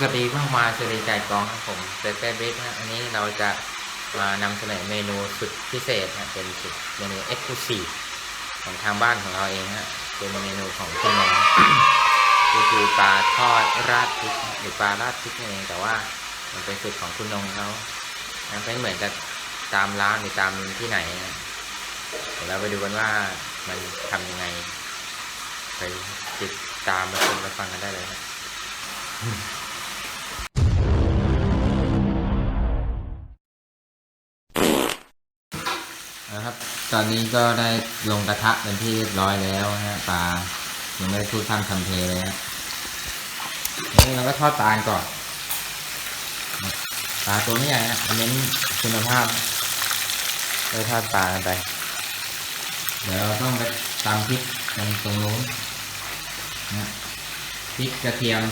สวัสดีมากมาสวัสดีใจกองครับผมเต้เบิ๊กนะอันนี้เราจะมานำเสนอเมนูสุดพิเศษนะเป็นสุดเมนูเอ็กซ์คลูซีฟของทางบ้านของเราเองฮะเป็นเมนูของคุณนงก็คือปลาทอดราดพริกหรือปลาราดพริกนั่นเองแต่ว่ามันเป็นสูตรของคุณนงเขานะไม่เหมือนกับตามร้านหรือตามที่ไหนนะเดี๋ยวเราไปดูกันว่ามันทำยังไง ไปติดตามมาชมและฟังกันได้เลยนะ ตอนนี้ก็ได้ลงกระทะเป็นที่เรียบร้อยแล้วนะฮะปลายังไม่ได้พูดทำทำเพลเลยฮะนี่เราก็ทอดปลาก่อนปลาตัวไม่ใหญ่นะเน้นคุณภาพเลยทอดปลากันไป เดี๋ยวเราต้องไปตำพริกกันตรงนู้นนะพริกกระเทียม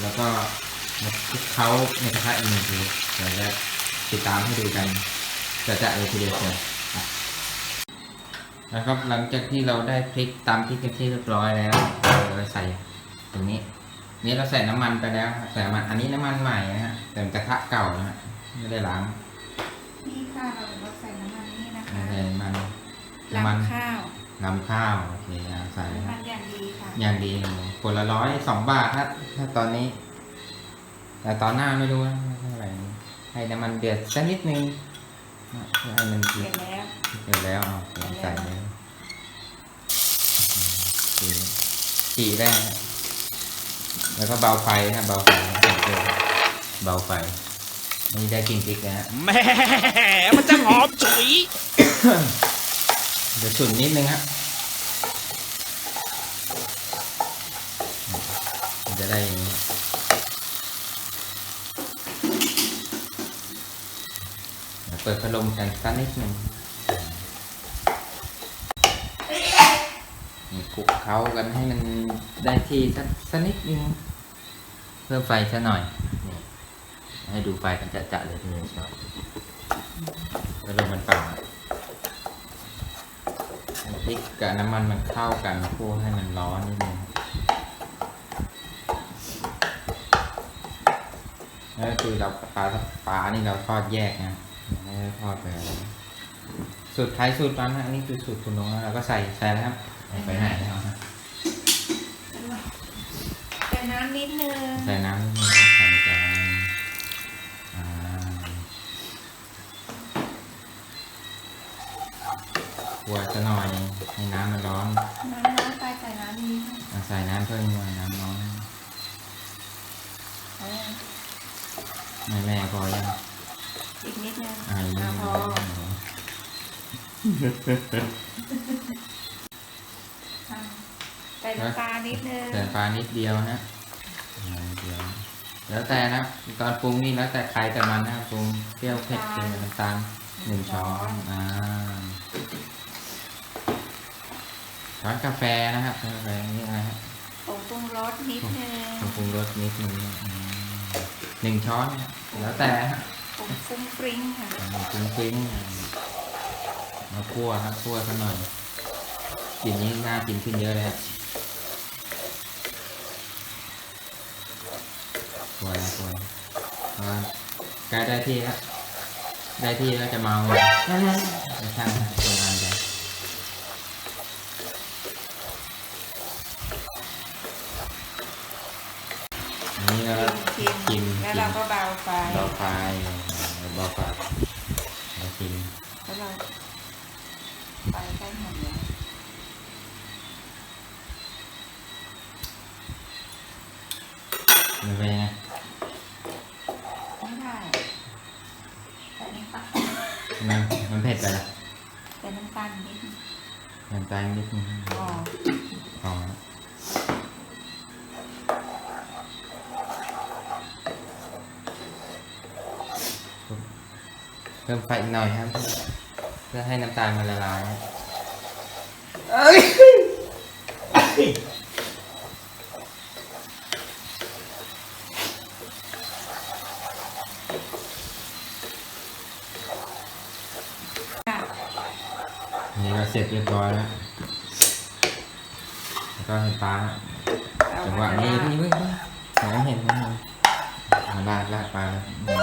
แล้วก็มาคลุกเคล้าในกระทะอีกหนึ่งทีเดี๋ยวจะติดตามให้ดูกันจะจะเลยทีเดียวเชียวอะ นะครับ หลังจากที่เราได้พริกตามพริกกันที่เรียบร้อยแล้วเราจะใส่ตรงนี้ นี่เราใส่น้ำมันไปแล้วครับใส่น้ำมันอันนี้น้ำมันใหม่นะฮะแต่เป็นกระทะเก่านะฮะไม่ได้ล้างนี่ค่ะเราเราใส่น้ำมันนี่นะไม่คะได้น้ำมันน้ำมันลำข้าวนำข้าวโอเคอะใส่น้ำคมัรับนอย่างดีค่ะอย่างดีเลยคนละร้อยสองบาทครับถ้าตอนนี้ แต่ตอนหน้าไม่รู้นะเท่าไหร่ให้น้ำมันเดือดสักนิดนึง นะเพื่อให้มันเสร็จแล้วเสร็จแล้วเอาเสียงใส่เลยจีจีแรกแล้วก็เบาไฟนะเบาไฟเบาไฟนี่ได้กินพริกนะแม่มันจะหอมฉุยเดี๋ยวฉุนนิดนึงฮะมันจะได้อย่างนี้เดี๋ยวเปิดพัดลมกันสักนิดนึงคลุกเคล้ากันให้มันได้ที่สักสักนิดนึงเพิ่มไฟสักหน่อยนี่ให้ดูไฟกันจะๆเลยทีเดียวเชียวพัดลมมันเปล่าพริกกับน้ำมันมันเข้ากันคั่ให้มันร้อนนิดนึงแล้วคือเราปลาปลานี่เราทอดแยกนะ ไม่ได้ทอดไปอะไรสูตรไทยสูตรมันนะอันนี้คือสูตรคุณน้องนะเราก็ใส่ใส่แล้วครับไปไหนแล้วฮะใส่น้ำนิดนึงใส่น้ำนิดนึงใส่ไปอ่าคั่วจะหน่อยให้น้ำมันร้อนน้ำน้อยไปใส่น้ำนิดนึงอะใส่น้ำเพิ่มมาน้ำน้อยเอาเลยไม่แม่พอยัง อีกนิดนึงอ่าอะพออะใส่น้ำปลานิดนึงใส่ปลานิดเดียวนะอ่านิดเดียว แล้วแต่นะตอนปรุงนี่แล้วแต่ใครแต่มันนะปรุงเปรี้ยวเผ็ดเค็มน้ำตาลหนึ่งช้อนอ่าช้อนกาแฟนะครับช้อนกาแฟนี่อะไรฮะผงปรุงรสนิดนึงปรุงรสนิดนึงอืมหนึ่งช้อนนะแล้วแต่ฮะ ผงฟุ้งฟริ้งค่ะปรุงฟริ้งมาคั่วครับคั่วสักหน่อยกลิ่นนี้น่ากินขึ้นเยอะเลยครับคั่วแล้วคั่วเพราะว่าใกล้ได้ที่แล้วได้ที่แล้วจะเมาเลยไม่ใช่นะตรงงานใจอันนี้เราชิมกินแล้วกิเรานก็เบาไฟเบาไฟเบาไฟเรากิน แล้วเรา ไฟใกล้หมดแล้วมันเป็นไงไม่ได้ใส่น้ำตาลมันมันเผ็ดไปละใส่น้ำตาลนิดนึงน้ำตาลนิดนึงอ๋อพอแล้วเพิ่มไฟอีกหน่อยครับ เพื่อให้น้ำตาลมันละลายนนี้ก็เสร็จเรียบร้อยแล้วแล้วก็เห็นปลาจังหวะนี้พี่เพิ่งเพิ่งเห็นเห็นเห็นอ่าราดราดปลา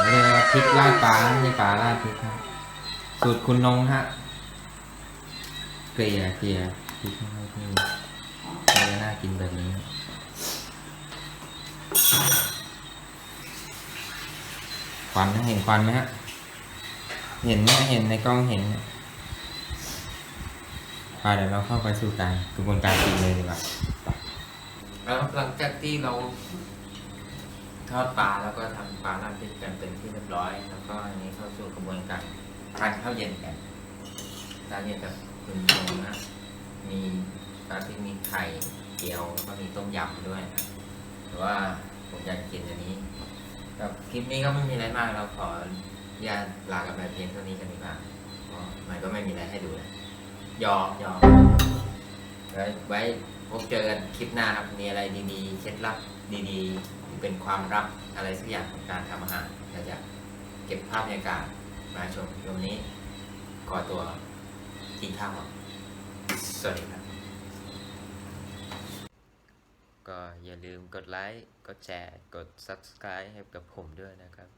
เรียกว่าพริกราดปลาไม่ปลาราดพริกครับ สูตรคุณนงฮะ เกลี่ยเกลี่ยพริกให้ที่เกลี่ยน่ากินแบบนี้ ควันเห็นควันไหมฮะ เห็นไหมเห็นในกล้องเห็นไปเดี๋ยวเราเข้าไปสู่การกระบวนการกินเลยดีกว่าแล้วหลังจากที่เราทอดปลาแล้วก็ทำปลาราดพริกกันเป็นที่เรียบร้อย แล้วก็อันนี้เข้าสู่กระบวนการ ทานข้าวเย็นกันทานเย็นกับคุณโยมนะมีปลาที่มีไข่เจียวแล้วก็มีต้มยำด้วยนะแต่ว่าผมอยากกินอันนี้กับคลิปนี้ก็ไม่มีอะไรมากเราขออนุญาตลากันไปเพียงเท่านี้กันดีกว่าเพราะมันก็ไม่มีอะไรให้ดูแล้วยอมยอมไว้ไว้พบเจอกันคลิปหน้าครับมีอะไรดีๆเคล็ดลับดีๆหรือเป็นความลับอะไรสักอย่างของการทำอาหารเราจะเก็บภาพบรรยากาศ มาชมวันนี้ขอตัวกินข้าวก่อนสวัสดีครับ ก็อย่าลืมกดไลค์ กดแชร์ กด Subscribe ให้กับผมด้วยนะครับ